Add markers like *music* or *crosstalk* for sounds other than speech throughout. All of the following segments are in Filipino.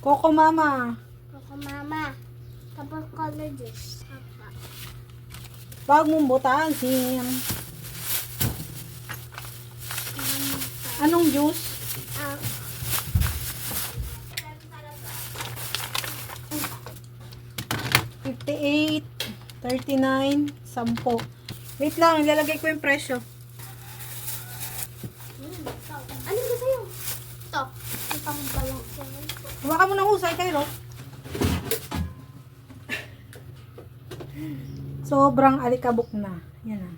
Coco Mama. Coco Mama. Tapos color juice. Huwag mong butasin. Anong juice? Ah. Fifty-eight, thirty-nine, sampo. Wait lang, ilalagay ko yung presyo. ano ba sa'yo? Ito. Balong sa'yo. Hawakan mo ng husay kayo. Sobrang alikabok na. Yan ah.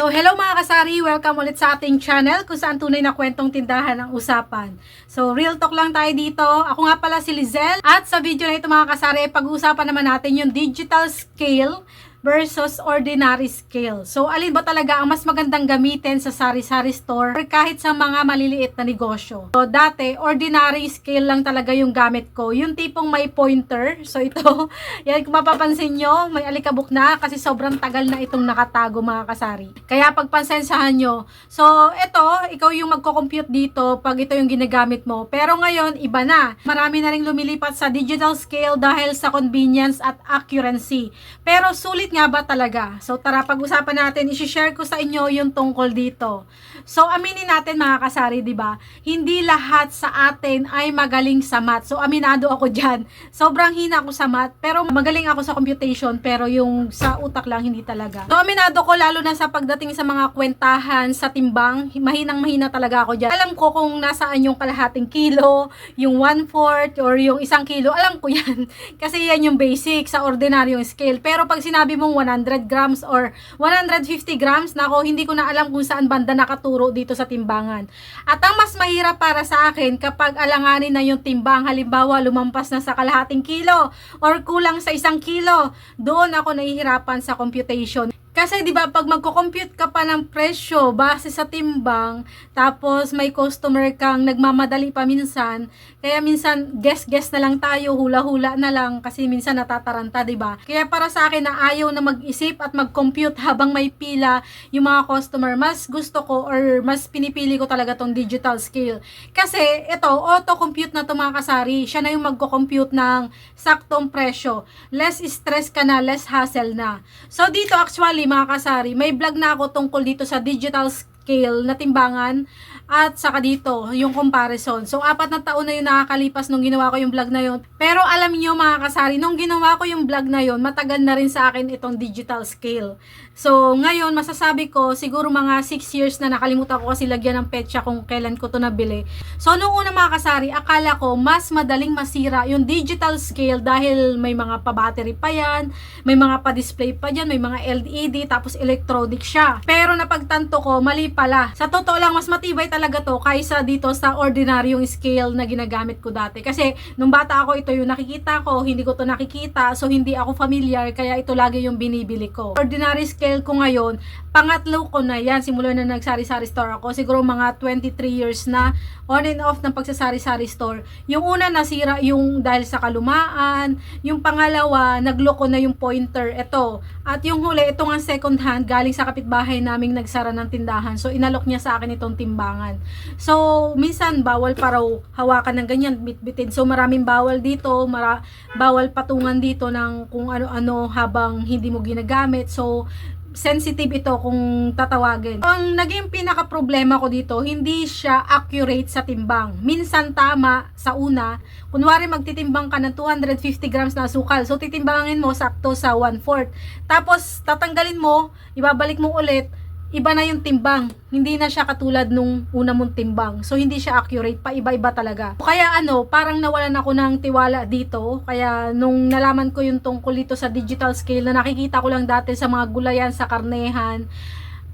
So, hello mga kasari! Welcome ulit sa ating channel kung saan tunay na kwentong tindahan ang usapan. So, real talk lang tayo dito. Ako nga pala si Lizelle at sa video na ito mga kasari, pag-uusapan naman natin yung digital scale versus ordinary scale. So, alin ba talaga ang mas magandang gamitin sa sari-sari store or kahit sa mga maliliit na negosyo? So, dati, ordinary scale lang talaga yung gamit ko. Yung tipong may pointer. So, ito, *laughs* yan kung mapapansin nyo, may alikabok na kasi sobrang tagal na itong nakatago mga kasari. Kaya pagpansensahan nyo. So, ito, ikaw yung magko-compute dito pag ito yung ginagamit mo. Pero ngayon, iba na. Marami na rin lumilipat sa digital scale dahil sa convenience at accuracy. Pero sulit nga ba talaga? So, tara pag-usapan natin. I-share ko sa inyo yung tungkol dito. So, aminin natin mga kasari, di ba? Hindi lahat sa atin ay magaling sa math. So, aminado ako dyan. Sobrang hina ako sa math. Pero magaling ako sa computation. Pero yung sa utak lang, hindi talaga. So, aminado ko lalo na sa pagdating sa mga kwentahan, sa timbang. Mahinang mahina talaga ako dyan. Alam ko kung nasaan yung kalahating kilo, yung one-fourth, or yung isang kilo. Alam ko yan. *laughs* Kasi yan yung basic sa ordinaryong scale. Pero pag sinabi mong 100 grams or 150 grams, nako, hindi ko na alam kung saan banda nakaturo dito sa timbangan. At ang mas mahirap para sa akin kapag alanganin na yung timbang, halimbawa lumampas na sa kalahating kilo or kulang sa isang kilo, doon ako nahihirapan sa computation. Kasi 'di ba pag magko-compute ka pa ng presyo base sa timbang, tapos may customer kang nagmamadali pa minsan, kaya minsan guess-guess na lang tayo, hula-hula na lang kasi minsan natataranta, 'di ba? Kaya para sa akin na ayaw na mag-isip at mag-compute *laughs* habang may pila yung mga customer, mas gusto ko or mas pinipili ko talaga tong digital scale. Kasi ito, auto-compute na to mga kasari, siya na yung magko-compute ng saktong presyo. Less stress ka na, less hassle na. So dito actually mga kasari, may vlog na ako tungkol dito sa digital scale na timbangan at saka dito, yung comparison. So, apat na taon na yung nakakalipas nung ginawa ko yung vlog na yun. Pero alam niyo mga kasari, nung ginawa ko yung vlog na yun, matagal na rin sa akin itong digital scale. So, ngayon, masasabi ko, siguro mga 6 years na nakalimutan ko kasi lagyan ng petsa kung kailan ko to nabili. So, nung una mga kasari, akala ko mas madaling masira yung digital scale dahil may mga pa-battery pa yan, may mga pa-display pa dyan, may mga LED, tapos electronic siya. Pero napagtanto ko, mali pala. Sa totoo lang, mas matibay talaga to kaysa dito sa ordinaryong scale na ginagamit ko dati. Kasi, nung bata ako, ito yung nakikita ko, hindi ko to nakikita, so hindi ako familiar, kaya ito lagi yung binibili ko. Ordinary scale ko ngayon, pangatlo ko na yan, simula na nagsari-sari store ako, siguro mga 23 years na on and off ng pagsasari-sari store. Yung una nasira yung dahil sa kalumaan, yung pangalawa nagloko na yung pointer, ito. At yung huli, ito nga second hand, galing sa kapitbahay naming nagsara ng tindahan. So inalok niya sa akin itong timbangan. So minsan bawal pa raw hawakan ng ganyan, bitbitin. So maraming bawal dito, mara, bawal patungan dito ng kung ano-ano habang hindi mo ginagamit. So sensitive ito kung tatawagin. Ang naging pinaka problema ko dito, hindi siya accurate sa timbang. Minsan tama sa una, kunwari magtitimbang ka ng 250 grams na asukal. So titimbangin mo sakto sa 1/4. Tapos tatanggalin mo, ibabalik mo ulit, iba na yung timbang. Hindi na siya katulad nung una mong timbang. So, hindi siya accurate. Pa iba-iba talaga. Kaya ano, parang nawalan ako ng tiwala dito. Kaya nung nalaman ko yung tungkol dito sa digital scale na nakikita ko lang dati sa mga gulayan sa karnehan,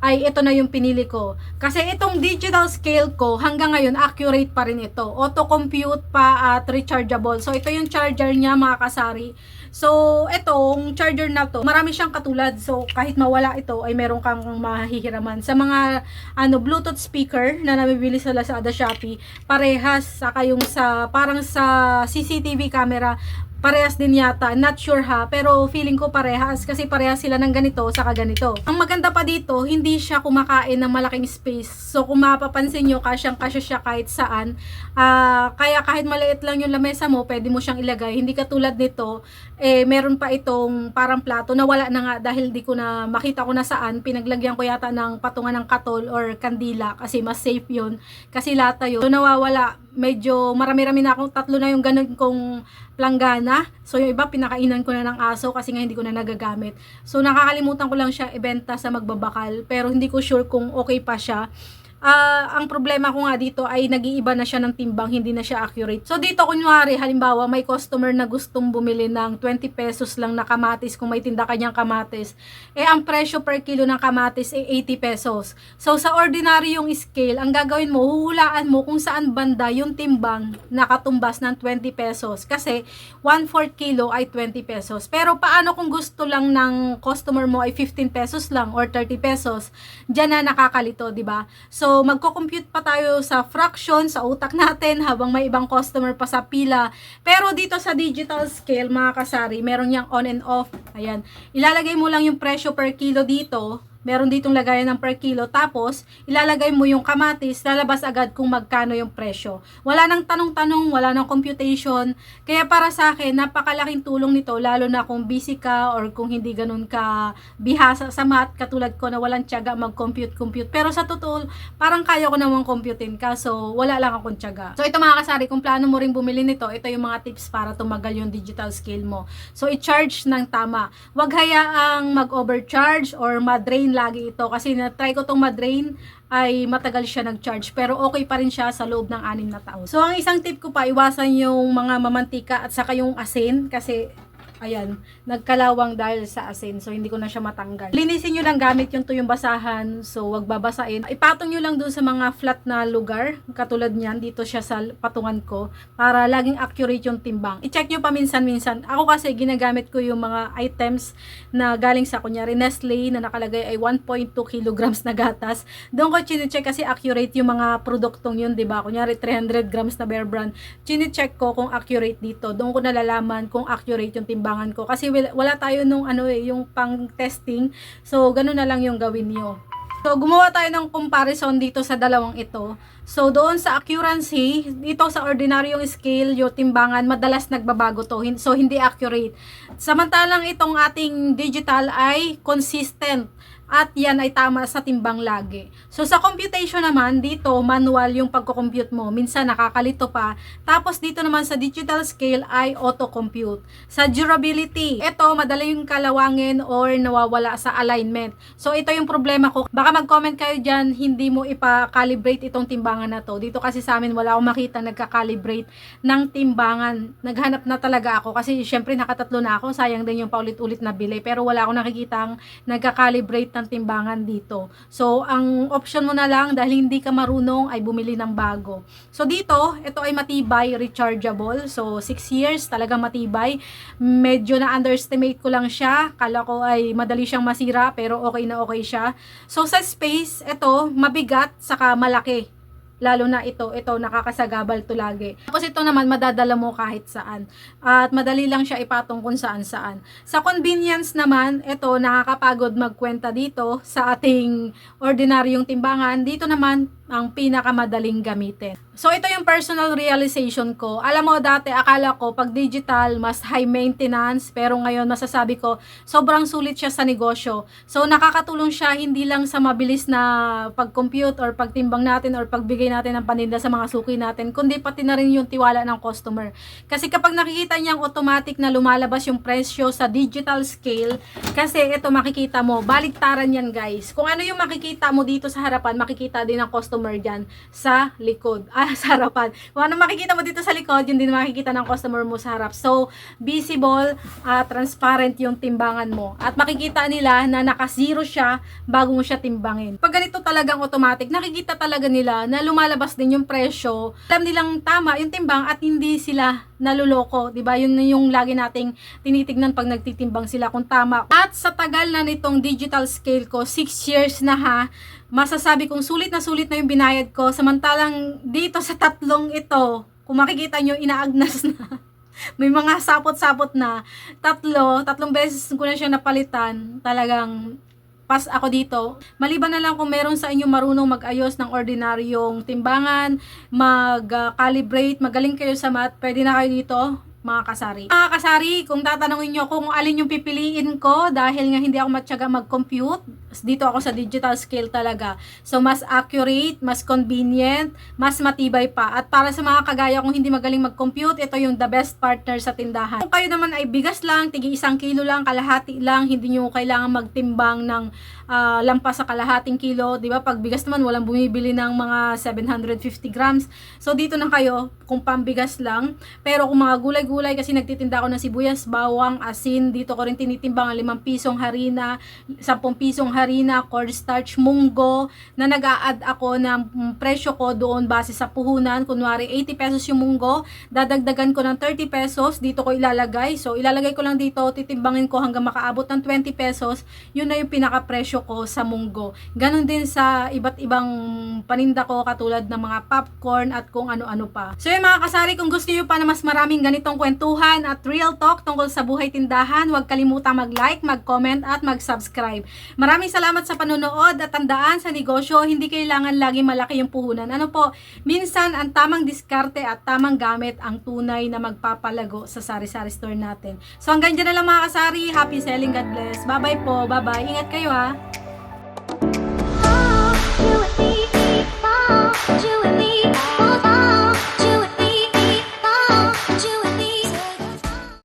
ay ito na yung pinili ko. Kasi itong digital scale ko, hanggang ngayon, accurate pa rin ito. Auto-compute pa at rechargeable. So, ito yung charger niya, mga kasari. So, itong charger na to, marami siyang katulad. So, kahit mawala ito, ay meron kang mahihiraman. Sa mga ano Bluetooth speaker na nabibili sa Lazada Shopee, parehas. Saka yung sa, parang sa CCTV camera, parehas din yata. Not sure ha, pero feeling ko parehas kasi parehas sila ng ganito sa ganito. Ang maganda pa dito, hindi siya kumakain ng malaking space. So kung mapapansin nyo, kasyang kasya siya kahit saan. Ah, kaya kahit maliit lang yung lamesa mo, pwede mo siyang ilagay. Hindi katulad nito, eh meron pa itong parang plato na wala na nga dahil di ko na makita ko na saan. Pinaglagyan ko yata ng patungan ng katol or kandila kasi mas safe yun. Kasi lata yun. So nawawala. Medyo marami-rami na akong tatlo na yung ganun kong planggana. So yung iba pinakainan ko na ng aso kasi nga hindi ko na nagagamit. So nakakalimutan ko lang siya ibenta sa magbabakal pero hindi ko sure kung okay pa siya. Ah, ang problema ko nga dito ay nag-iiba na siya ng timbang, hindi na siya accurate. So dito kunyari, halimbawa may customer na gustong bumili ng 20 pesos lang na kamatis kung may tinda kanyang kamatis. Eh ang presyo per kilo ng kamatis ay 80 pesos. So sa ordinary yung scale, ang gagawin mo, huhulaan mo kung saan banda yung timbang nakatumbas ng 20 pesos. Kasi 1/4 kilo ay 20 pesos. Pero paano kung gusto lang ng customer mo ay 15 pesos lang or 30 pesos? Diyan na nakakalito, di ba? So, magko-compute pa tayo sa fraction sa utak natin habang may ibang customer pa sa pila. Pero dito sa digital scale, mga kasari, meron yang on and off. Ayan. Ilalagay mo lang yung presyo per kilo dito. Meron ditong lagayan ng per kilo. Tapos, ilalagay mo yung kamatis, lalabas agad kung magkano yung presyo. Wala nang tanong-tanong, wala nang computation. Kaya para sa akin, napakalaking tulong nito, lalo na kung busy ka or kung hindi ganun ka bihasa sa math, katulad ko na walang tiyaga mag-compute-compute. Pero sa totoo, parang kaya ko namang computein kaso wala lang akong tiyaga. So ito mga kasari, kung plano mo ring bumili nito, ito yung mga tips para tumagal yung digital scale mo. So i-charge ng tama. Huwag hayaang mag-overcharge or ma-drain lagi ito. Kasi na-try ko tong ma-drain ay matagal siya nag-charge. Pero okay pa rin siya sa loob ng anim na taon. So ang isang tip ko pa, iwasan yung mga mamantika at saka yung asin. Kasi ayan, nagkalawang dahil sa asin. So, hindi ko na siya matanggal. Linisin nyo lang gamit yung tuyong basahan. So, wag babasain. Ipatong nyo lang dun sa mga flat na lugar. Katulad niyan, dito siya sa patungan ko. Para laging accurate yung timbang. I-check nyo pa minsan-minsan. Ako kasi, ginagamit ko yung mga items na galing sa, kunyari, Nestle na nakalagay ay 1.2 kilograms na gatas. Doon ko chine-check kasi accurate yung mga produktong yun, di ba? Kunyari, 300 grams na Bear Brand. Chine-check ko kung accurate dito. Doon ko nalalaman kung accurate yung timbangan ko. Kasi wala, tayo nung ano eh, yung pang testing. So, ganun na lang yung gawin nyo. So, gumawa tayo ng comparison dito sa dalawang ito. So, doon sa accuracy, dito sa ordinaryong scale, yung timbangan, madalas nagbabago to. So, hindi accurate. Samantalang itong ating digital ay consistent at yan ay tama sa timbang lagi. So sa computation naman, dito manual yung pagko-compute mo. Minsan nakakalito pa. Tapos dito naman sa digital scale ay auto-compute. Sa durability, ito madali yung kalawangin or nawawala sa alignment. So ito yung problema ko. Baka mag-comment kayo dyan, hindi mo ipa-calibrate itong timbangan na to. Dito kasi sa amin wala akong makita nagka-calibrate ng timbangan. Naghanap na talaga ako kasi syempre nakatatlo na ako. Sayang din yung paulit-ulit na bili. Pero wala akong nakikitang nagka-calibrate ng timbangan dito. So, ang option mo na lang dahil hindi ka marunong ay bumili ng bago. So, dito, ito ay matibay, rechargeable. So, 6 years, talaga matibay. Medyo na-underestimate ko lang siya. Kala ko ay madali siyang masira, pero okay na okay siya. So, sa space, ito, mabigat, saka malaki. Lalo na ito, ito nakakasagabal to lagi. Tapos ito naman madadala mo kahit saan. At madali lang siya ipatong kung saan saan. Sa convenience naman, ito nakakapagod magkwenta dito sa ating ordinaryong timbangan. Dito naman ang pinakamadaling gamitin. So ito yung personal realization ko. Alam mo dati akala ko pag digital mas high maintenance pero ngayon masasabi ko sobrang sulit siya sa negosyo. So nakakatulong siya hindi lang sa mabilis na pag-compute or pagtimbang natin or pagbigay natin ng paninda sa mga suki natin kundi pati na rin yung tiwala ng customer. Kasi kapag nakikita niyang automatic na lumalabas yung presyo sa digital scale kasi ito makikita mo baligtaran yan guys. Kung ano yung makikita mo dito sa harapan makikita din ng customer dyan sa likod. *laughs* Ah, sa harapan. Kung ano makikita mo dito sa likod, yun din makikita ng customer mo sa harap. So, visible, ah, transparent yung timbangan mo. At makikita nila na naka-zero siya bago mo siya timbangin. Pag ganito talagang automatic, nakikita talaga nila na lumalabas din yung presyo. Alam nilang tama yung timbang at hindi sila naluloko, 'di ba? Yun yung lagi nating tinitignan pag nagtitimbang sila kung tama. At sa tagal na nitong digital scale ko, 6 years na ha, masasabi kong sulit na sulit na yung binayad ko. Samantalang dito sa tatlong ito, kung makikita nyo, inaagnas na. *laughs* may mga sapot-sapot na. Tatlo, tatlong beses ko na siya napalitan. Talagang pas ako dito. Maliban na lang kung meron sa inyo marunong mag-ayos ng ordinaryong timbangan, mag-calibrate, magaling kayo sa math, pwede na kayo dito mga kasari. Mga kasari, kung tatanungin nyo kung alin yung pipiliin ko dahil nga hindi ako matyaga mag-compute, dito ako sa digital scale talaga. So, mas accurate, mas convenient, mas matibay pa. At para sa mga kagaya kung hindi magaling mag-compute, ito yung the best partner sa tindahan. Kung kayo naman ay bigas lang, tigi isang kilo lang, kalahati lang, hindi nyo kailangan magtimbang ng ah, lampas sa kalahating kilo, 'di ba? Pag bigas naman walang bumibili ng mga 750 grams. So dito na kayo kung pambigas lang. Pero kung mga gulay-gulay kasi nagtitinda ako ng sibuyas, bawang, asin, dito ko rin tinitimbang ang 5 pisong harina, 10 pisong harina, cornstarch, munggo, na nag-a-add ako ng mm, presyo ko doon base sa puhunan. Kunwari 80 pesos yung munggo, dadagdagan ko ng 30 pesos, dito ko ilalagay. So ilalagay ko lang dito, titimbangin ko hanggang makaabot ng 20 pesos. Yun na yung pinaka-presyo ko sa munggo. Ganon din sa iba't ibang paninda ko katulad ng mga popcorn at kung ano-ano pa. So yung mga kasari, kung gusto niyo pa na mas maraming ganitong kwentuhan at real talk tungkol sa buhay tindahan, huwag kalimutang mag-like, mag-comment at mag-subscribe. Maraming Maraming salamat sa panonood at tandaan sa negosyo, hindi kailangan lagi malaki yung puhunan. Ano po, minsan ang tamang diskarte at tamang gamit ang tunay na magpapalago sa sari-sari store natin. So hanggang dyan na lang mga kasari. Happy selling. God bless. Bye-bye po. Bye-bye. Ingat kayo ha. Oh, you and me, oh, you and me. Oh.